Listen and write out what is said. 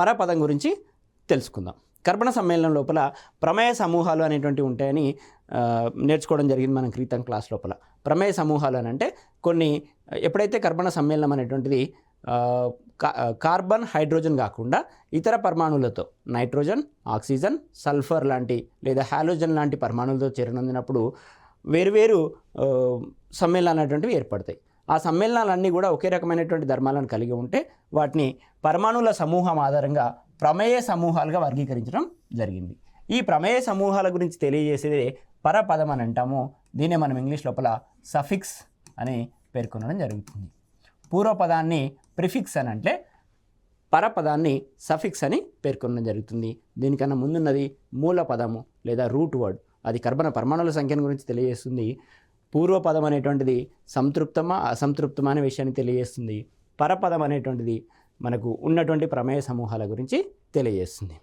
పరపదం గురించి తెలుసుకుందాం. కర్బణ సమ్మేళనం లోపల ప్రమేయ సమూహాలు అనేటువంటివి ఉంటాయని నేర్చుకోవడం జరిగింది మనం క్రితం క్లాస్ లోపల. ప్రమేయ సమూహాలు అని అంటే కొన్ని ఎప్పుడైతే కర్బన సమ్మేళనం అనేటువంటిది కా- కార్బన్ హైడ్రోజన్ కాకుండా ఇతర పరమాణువులతో నైట్రోజన్ ఆక్సిజన్ సల్ఫర్ లాంటి లేదా హాలోజన్ లాంటి పరమాణువులతో చేరనందినప్పుడు వేరువేరు సమ్మేళనాలు అనేటువంటివి ఏర్పడతాయి. ఆ సమ్మేళనాలన్నీ కూడా ఒకే రకమైనటువంటి ధర్మాలను కలిగి ఉంటే వాటిని పరమాణుల సమూహం ఆధారంగా ప్రమేయ సమూహాలుగా వర్గీకరించడం జరిగింది. ఈ ప్రమేయ సమూహాల గురించి తెలియజేసేదే పరపదం అని అంటాము. దీన్నే మనం ఇంగ్లీష్ లోపల సఫిక్స్ అని పేర్కొనడం జరుగుతుంది. పూర్వపదాన్ని ప్రిఫిక్స్ అని అంటే పరపదాన్ని సఫిక్స్ అని పేర్కొనడం జరుగుతుంది. దీనికన్నా ముందున్నది మూల పదము లేదా రూట్ వర్డ్. అది కర్బన పరమాణుల సంఖ్యను గురించి తెలియజేస్తుంది. పూర్వపదం అనేటువంటిది సంతృప్తమా అసంతృప్తమా అనే విషయాన్ని తెలియజేస్తుంది. పరపదం అనేటువంటిది మనకు ఉన్నటువంటి ప్రమేయ సమూహాల గురించి తెలియజేస్తుంది.